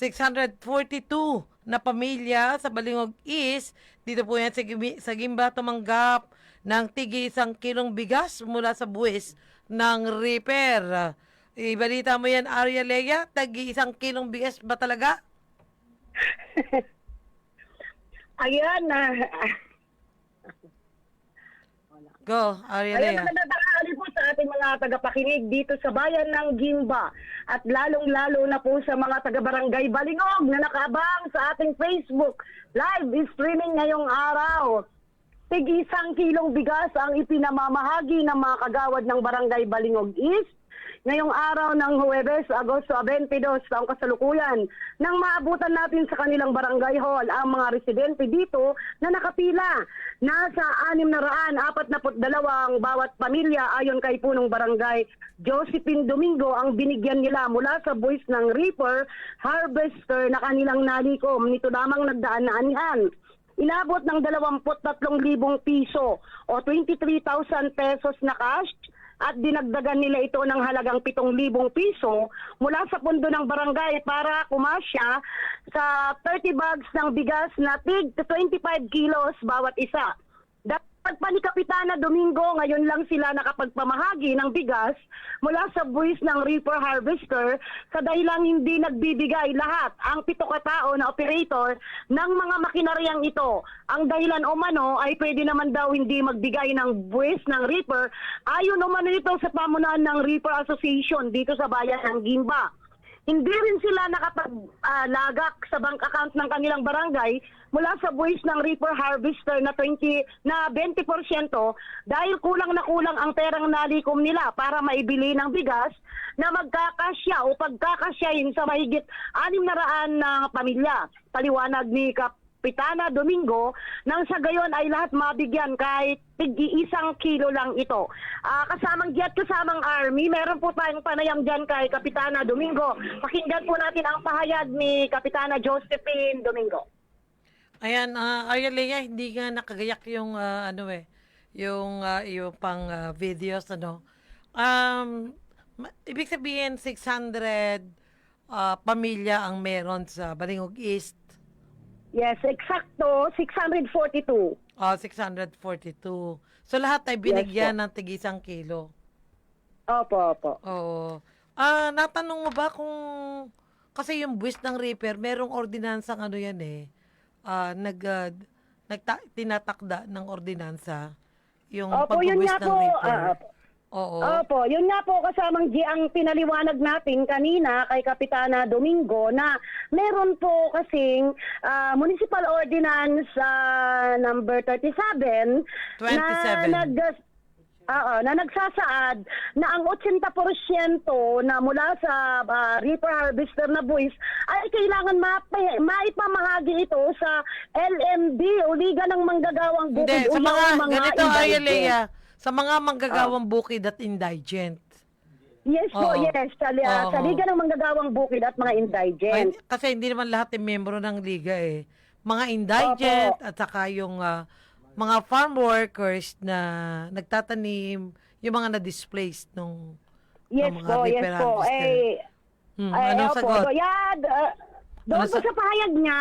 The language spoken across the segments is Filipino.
642 na pamilya sa Balingog East. Dito po yan sa, Gimba tumanggap ng tigi isang kilong bigas mula sa buwis ng Reaper. Ibalita mo yan, Arya Lea, tagi isang kilong bigas ba talaga? Ayan na. Go, Arya Ayan, Lea. magandang tanghali po sa ating mga tagapakinig dito sa bayan ng Gimba. At lalong-lalo na po sa mga taga-barangay Balingog na nakaabang sa ating Facebook live streaming ngayong araw. Tig isang kilong bigas ang ipinamamahagi ng mga kagawad ng barangay Balingog East ngayong araw ng Huwebes, Agosto 22, taong kasalukuyan, nang maabutan natin sa kanilang barangay hall ang mga residente dito na nakapila. Nasa 642 bawat pamilya ayon kay punong barangay Josephine Domingo ang binigyan nila mula sa buwis ng Reaper Harvester na kanilang nalikom. Nito lamang nagdaan na anihan. Inabot ng 23,000 piso o 23,000 pesos na cash at dinagdagan nila ito ng halagang 7,000 piso mula sa pundo ng barangay para kumasya sa 30 bags ng bigas na tig 25 kilos bawat isa. Dapat pa ni Kapitana Domingo, ngayon lang sila nakapagpamahagi ng bigas mula sa buwis ng reaper harvester sa dahilang hindi nagbibigay lahat ang pito katao na operator ng mga makinaryang ito. Ang dahilan umano ay pwede naman daw hindi magbigay ng buwis ng reaper ayon umano ito sa pamunuan ng Reaper Association dito sa bayan ng Gimba. Hindi rin sila nakapag-lagak sa bank account ng kanilang barangay mula sa buwis ng Reaper Harvester na 20 na 20% dahil kulang na kulang ang perang nalikom nila para maibili ng bigas na magkakasya o pagkakasyahin sa mahigit 600 na pamilya. Paliwanag ni Kap Pitana Domingo nang sa gayon ay lahat mabigyan kahit tig isang kilo lang ito. Ah, kasamang jet, kasamang army, meron po tayong panayam dyan kay Kapitana Domingo. Pakinggan po natin ang pahayag ni Kapitana Josephine Domingo. Ayan, uh, Arya Lea, hindi nga nakagayak yung ah, ano eh, yung ah, yung pang ah, videos ano. Um, ibig sabihin 600 ah, pamilya ang meron sa Balingog East. Yes, eksakto, 642. Oh, 642. So lahat ay binigyan ng tig isang kilo. Opo, opo. Oo. Ah, natanong mo ba kung kasi yung buwis ng reaper, merong ordinansang ano yan eh. Ah, nag ah, nagta- tinatakda ng ordinansa yung Opo, yun pagbubuwis nga ng po. reaper. ah, Oo. Opo, yun nga po kasamang G ang pinaliwanag natin kanina kay Kapitana Domingo na meron po kasing ah, Municipal Ordinance ah, number 37 27. na nag Oo, na nagsasaad na ang 80% na mula sa ah, reaper harvester na buwis ay kailangan mapa- maipamahagi ito sa LMD o Liga ng Manggagawang Hindi, Bukid o sa mga, mga ganito, Arya indigent. Lea, sa mga manggagawang Ah. bukid at indigent. Yes po, Oo. yes. Sa, uh, sa Oo. Liga ng Manggagawang Bukid at mga Ay, indigent. kasi hindi naman lahat yung membro ng liga eh. Mga indigent at saka yung ah, mga farm workers na nagtatanim, yung mga na-displaced nung Yes ng mga po, yes po. Eh, Hmm, ay, anong opo. sagot? So, yeah, uh, doon Ano po sa- sa pahayag niya,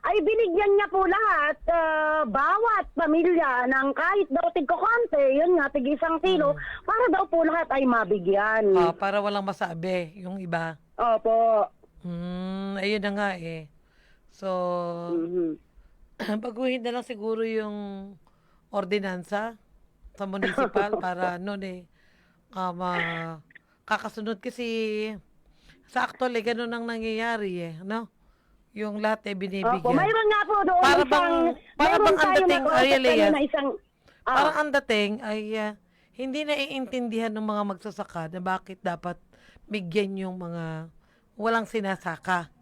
ay binigyan niya po lahat, ah, bawat pamilya ng kahit daw tigko konti, yun nga, tig isang kilo, para daw po lahat ay mabigyan. Ah, para walang masabi yung iba. Opo. Hmm, ayun na nga eh. So, Mhm. baguhin na lang siguro yung ordinansa sa municipal para noon eh um, ah, kakasunod kasi sa actual eh ganun ang nangyayari eh no yung lahat Opo, binibigyan mayroon nga po doon Para isang, bang- para bang ang dating, Ariel Lea? isang, ah, parang ang dating ay ah, hindi na iintindihan ng mga magsasaka na bakit dapat bigyan yung mga walang sinasaka.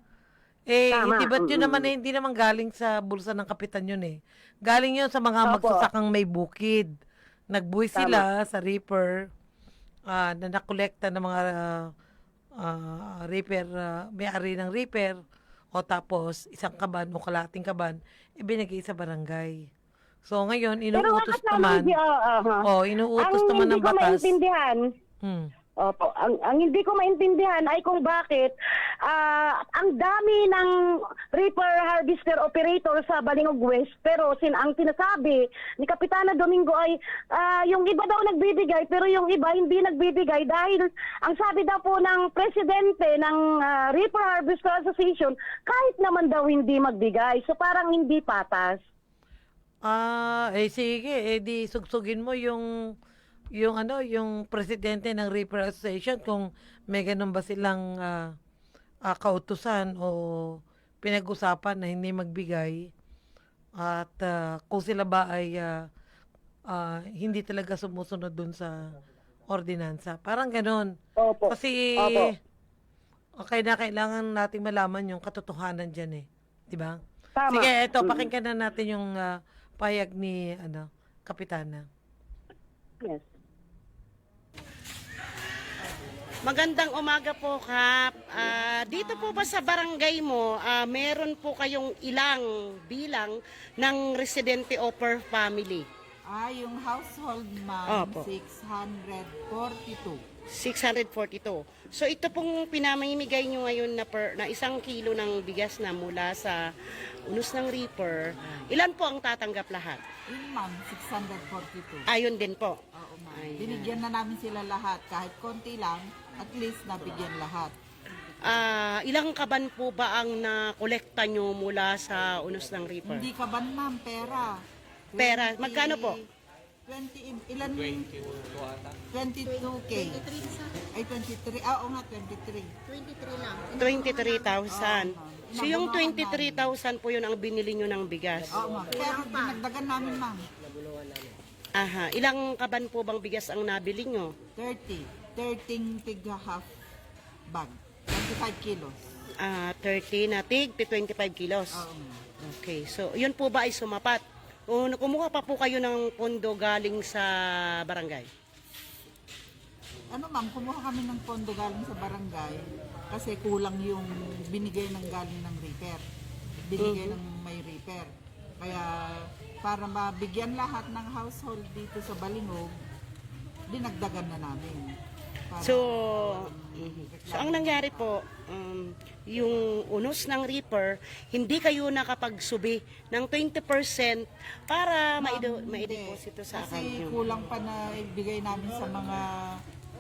Eh, Tama, hindi ba't yun naman eh, hindi naman galing sa bulsa ng kapitan yun eh. Galing yun sa mga Opo. magsasakang may bukid. Nagbuhay sila sa reaper ah, na nakolekta ng mga ah, ah, reaper, ah, may-ari ng reaper o tapos isang kaban o kalating kaban, ibinigay sa barangay. So ngayon, inuutos ang naman, ah, ah, ha. oh, inuutos Ang naman hindi ng ko batas. maintindihan, Hmm. Opo. Ang, ang hindi ko maintindihan ay kung bakit ah, ang dami ng reaper harvester operator sa Balingog West pero sin ang sinasabi ni Kapitana Domingo ay ah, yung iba daw nagbibigay pero yung iba hindi nagbibigay dahil ang sabi daw po ng presidente ng ah, Reaper Harvester Association kahit naman daw hindi magbigay. So parang hindi patas. Ah, eh sige, eh di sugsugin mo yung yung ano, yung presidente ng Reaper Association kung may ganun ba silang ah, ah, kautusan o pinag-usapan na hindi magbigay at ah, kung sila ba ay ah, ah, hindi talaga sumusunod dun sa ordinansa. Parang ganun. Opo. Kasi Opo. okay na kailangan nating malaman yung katotohanan diyan eh, 'di ba? Tama. Sige, eto Mm. pakinggan na natin yung ah, payag ni ano, kapitana. Yes. Magandang umaga po, Kap. Ah, dito po ba sa barangay mo, ah, meron po kayong ilang bilang ng residente o per family? Ah, yung household man, Opo. 642. 642. So ito pong pinamimigay nyo ngayon na, per, na isang kilo ng bigas na mula sa unos ng reaper. Ilan po ang tatanggap lahat? Yun ma'am, 642. Ayon din po. Oo ma'am. Ayan. Binigyan na namin sila lahat. Kahit konti lang, at least nabigyan lahat. Ah, ilang kaban po ba ang nakolekta nyo mula sa unos ng reaper? Hindi ka ba ma'am, pera? Pera. Magkano po? 20, in- ilan? 22K. Ay, 23. Ah, oo nga, 23. 23,000. Oo, ma'am. So yung Nabunuan 23,000 po yun ang binili nyo ng bigas. Oo ma'am. Pero dinagdagan namin ma'am. Aha. Ilang kaban po bang bigas ang nabili nyo? 30. 13 tig half bag. 25 kilos. Ah, 30 na tig, 25 kilos. Oo ma'am. Okay. So yun po ba ay sumapat? O kumuha pa po kayo ng pondo galing sa barangay? Ano ma'am, kumuha kami ng pondo galing sa barangay kasi kulang yung binigay ng galing ng repair. Binigay ng may repair. Kaya para mabigyan lahat ng household dito sa Balingog, dinagdagan na namin. So, so ang nangyari po, um, yung unos ng Reaper, hindi kayo nakapagsubi ng 20% para maido, maideposito sa account Kasi nyo. kulang pa na ibigay namin sa mga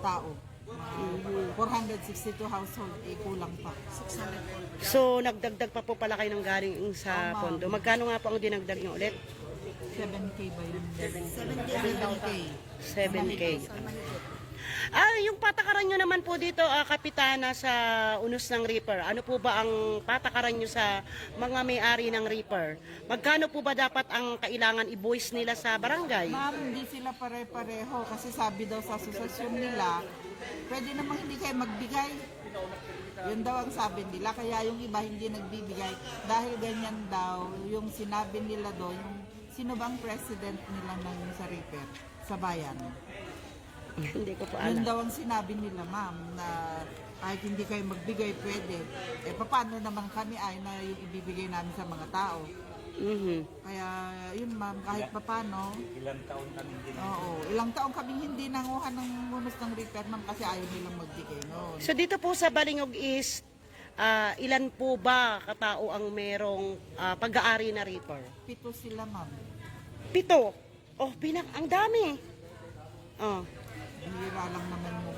tao. Mga 462 household, eh, kulang pa. So, nagdagdag pa po pala kayo ng galing sa ma'am. pondo. Magkano nga po ang dinagdag nyo ulit? 7K ba yun? 7K. 7K. Ah, yung patakaran nyo naman po dito, ah, Kapitana, sa unos ng Reaper. Ano po ba ang patakaran nyo sa mga may-ari ng Reaper? Magkano po ba dapat ang kailangan i-voice nila sa barangay? Ma'am, hindi sila pare-pareho kasi sabi daw sa asosasyon nila, pwede namang hindi kayo magbigay. Yun daw ang sabi nila, kaya yung iba hindi nagbibigay. Dahil ganyan daw, yung sinabi nila doon, yung sino bang president nila ng sa repair sa bayan. Hindi ko po Yun alam. daw ang sinabi nila, ma'am, na kahit hindi kayo magbigay, pwede. Eh, paano naman kami ay na yung ibibigay namin sa mga tao? Mhm. Kaya yun ma'am, kahit papano. Ilang taon kami hindi Oo, ilang taon kami hindi nanguha ng bonus ng repair ma'am kasi ayaw nilang magbigay noon. So dito po sa Balingog East, ah, ilan po ba katao ang merong ah, pag-aari na Reaper? Pito sila ma'am. Pito. Oh, pinak ang dami. Oh. Bihira lang naman yung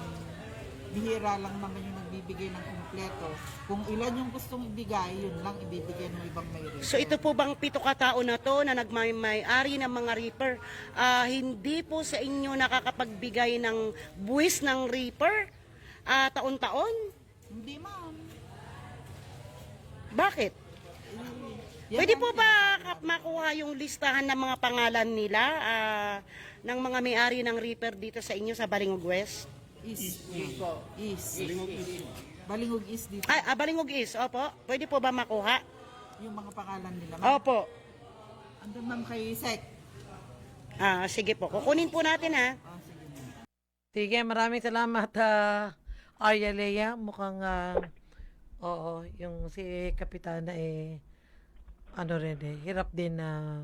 bihira lang naman yung nagbibigay ng kumpleto. Kung ilan yung gustong ibigay, yun lang ibibigay ng ibang may repair. So ito po bang pito katao na to na nagmay-ari ng mga reaper, ah, hindi po sa inyo nakakapagbigay ng buwis ng reaper ah, taon-taon? Hindi ma'am. Bakit? Yan Pwede ang po ba kap- makuha yung listahan ng mga pangalan nila ah, ng mga may-ari ng reaper dito sa inyo sa Balingog West? East. East. East. Balingog East dito. Ay, ah, Balingog East, opo. Pwede po ba makuha? Yung mga pangalan nila ma'am. Opo. Andun ma'am kay Sek. Ah, sige po. Kukunin po natin ha. Ah, sige ma'am. Sige, maraming salamat ah, Arya Lea. Mukhang ah, oo, yung si kapitana eh ano rin eh, hirap din na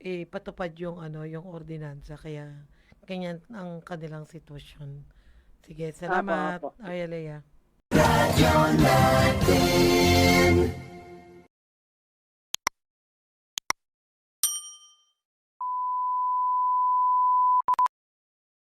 ipatupad yung ano, yung ordinansa kaya ganyan ang kanilang sitwasyon. Sige, salamat. Apo, apo. Ay, Alea.